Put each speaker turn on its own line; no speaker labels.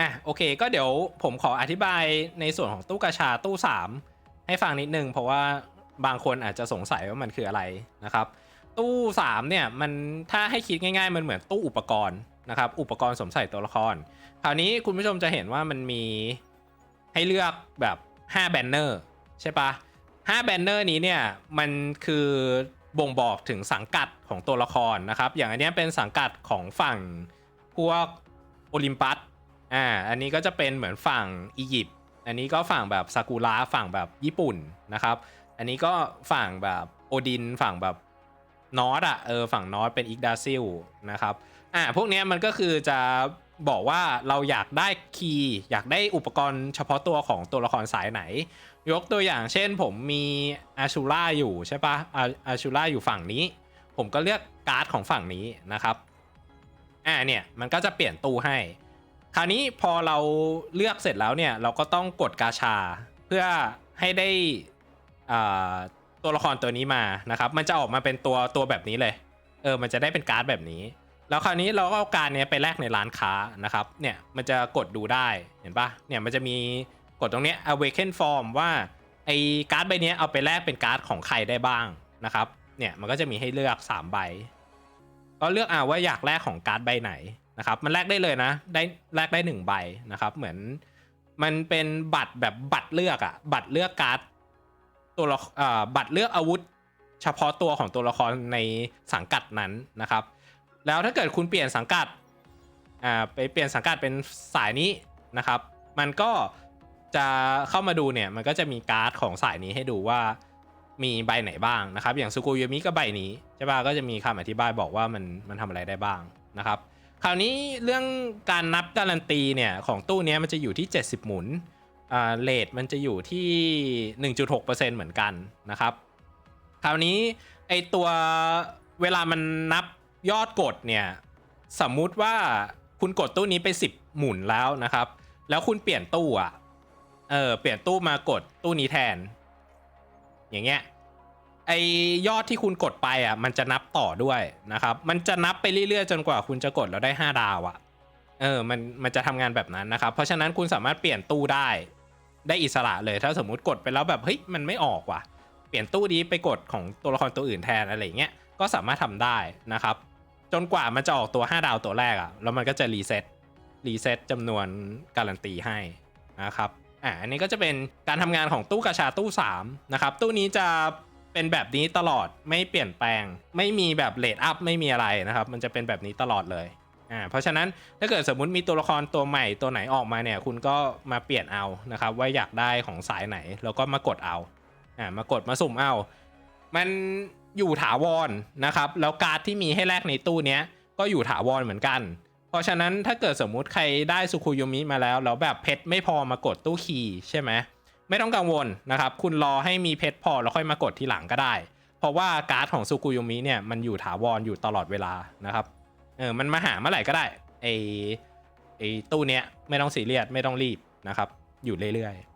อะโอเค ก็เดี๋ยวผมขออธิบายในส่วนของตู้กาชาตู้ 3 ให้ฟังนิดนึง เพราะว่าบางคนอาจจะสงสัยว่ามันคืออะไรนะครับ ตู้ 3 เนี่ยมันถ้าให้คิดง่าย ๆ มันเหมือนตู้อุปกรณ์นะครับ อุปกรณ์สมใส่ตัวละคร คราวนี้คุณผู้ชมจะเห็นว่ามันมีให้เลือกแบบ 5 แบนเนอร์ใช่ปะ5แบนเนอร์นี้เนี่ยมันคือบ่งบอกถึงสังกัดของตัวละครนะครับ อย่างอันนี้เป็นสังกัดของฝั่งพวกโอลิมปัส อ่า อันนี้ก็จะเป็นเหมือนฝั่งอียิปต์ อันนี้ก็ฝั่งแบบซากุระฝั่งแบบญี่ปุ่นนะครับ อันนี้ก็ฝั่งแบบโอดินฝั่งแบบนอตอะ เออฝั่งนอตเป็นอิกดาซิลนะครับ อ่า พวกนี้มันก็คือจะบอกว่าเราอยากได้คีย์อยากได้อุปกรณ์เฉพาะตัวของตัวละครสายไหน ยกตัวอย่างเช่นผมมีอาชูล่าอยู่ใช่ปะอาอาชูล่าอยู่ฝั่งนี้ ผมก็เลือกการ์ดของฝั่งนี้นะครับ อ่าเนี่ยมันก็จะเปลี่ยนตู้ให้ คราวนี้พอเราเลือกเสร็จแล้วเนี่ย เราก็ต้องกดกาชา เพื่อให้ได้ตัวละครตัวนี้มานะครับ มันจะออกมาเป็นตัวตัวแบบนี้เลย เออ มันจะได้เป็นการ์ดแบบนี้ แล้วคราวนี้เราก็เอาการดเนี้ยไปแลกในร้านค้านะครับ เนี่ย มันจะกดดูได้ เห็นปะเนี่ย มันจะมีกดตรงเนี้ย awaken form ว่าไอ้การ์ดใบเนี้ยเอาไปแลกเป็นการ์ดของใครได้บ้างนะครับ เนี่ย มันก็จะมีให้เลือก 3 ใบ ก็เลือกเอาว่าอยากแลกของการ์ดใบไหน นะครับมันแลกได้เลยนะ ได้แลกได้หนึ่งใบนะครับเหมือนมันเป็นบัตรแบบบัตรเลือกอะบัตรเลือกการ์ดตัวละอ่าบัตรเลือกอาวุธ เฉพาะตัวของตัวละครในสังกัดนั้นนะครับ แล้วถ้าเกิดคุณเปลี่ยนสังกัดอ่าไปเปลี่ยนสังกัดเป็นสายนี้นะครับ มันก็จะเข้ามาดูเนี่ยมันก็จะมีการ์ดของสายนี้ให้ดูว่ามีใบไหนบ้างนะครับ อย่างซูกุยมิก็ใบนี้ใช่ป่ะก็จะมีคำอธิบายบอกว่ามันมันทำอะไรได้บ้างนะครับ คราวนี้เรื่องการนับการันตีเนี่ยของตู้นี้มันจะอยู่ที่ 70 หมุนอ่าเลทมันจะอยู่ที่ 1.6%เหมือนกันนะครับ คราวนี้ไอตัวเวลามันนับยอดกดเนี่ยสมมุติว่าคุณกดตู้นี้ไป 10 หมุนแล้วนะครับ แล้วคุณเปลี่ยนตู้อะเออเปลี่ยนตู้มากดตู้นี้แทน อย่างเงี้ย ไอยอดที่คุณกดไปอะ มันจะนับต่อด้วยนะครับ มันจะนับไปเรื่อยๆ จนกว่าคุณจะกดแล้วได้ 5 ดาวอะ เออ มัน มันจะทำงานแบบนั้นนะครับ เพราะฉะนั้นคุณสามารถเปลี่ยนตู้ได้ ได้อิสระเลย ถ้าสมมุติกดไปแล้วแบบ เฮ้ย มันไม่ออกว่ะ เปลี่ยนตู้นี้ไปกดของตัวละครตัวอื่นแทนอะไรเงี้ย ก็สามารถทำได้นะครับ จนกว่ามันจะออกตัว 5 ดาวตัวแรกอะ แล้วมันก็จะรีเซ็ต รีเซ็ตจำนวนการันตีให้นะครับ อ่า อันนี้ก็จะเป็นการทำงานของตู้กาชาตู้3นะครับ ตู้นี้จะ เป็นแบบนี้ตลอดไม่เปลี่ยนแปลง ไม่มีแบบเลดอัพไม่มีอะไรนะครับ มันจะเป็นแบบนี้ตลอดเลยอ่าเพราะฉะนั้นถ้าเกิดสมมุติมีตัวละครตัวใหม่ตัวไหนออกมาเนี่ย คุณก็มาเปลี่ยนเอานะครับ ว่าอยากได้ของสายไหน แล้วก็มากดเอาอ่ามากดมาสุ่มเอา มันอยู่ถาวรนะครับ แล้วการ์ดที่มีให้แลกในตู้เนี้ยก็อยู่ถาวรเหมือนกัน เพราะฉะนั้นถ้าเกิดสมมุติใครได้สุคุยมิมาแล้วแล้วแบบเพชรไม่พอมากดตู้คีย์ใช่ไหม ไม่ต้องกังวลนะครับ คุณรอให้มีเพชรพอแล้วค่อยมากดทีหลังก็ได้ เพราะว่าการ์ดของซูกุยมิเนี่ยมันอยู่ถาวรอยู่ตลอดเวลานะครับ เออ มันมาหาเมื่อไหร่ก็ได้ไอไอตู้เนี้ยไม่ต้องสีเรียดไม่ต้องรีบนะครับ อยู่เรื่อยๆ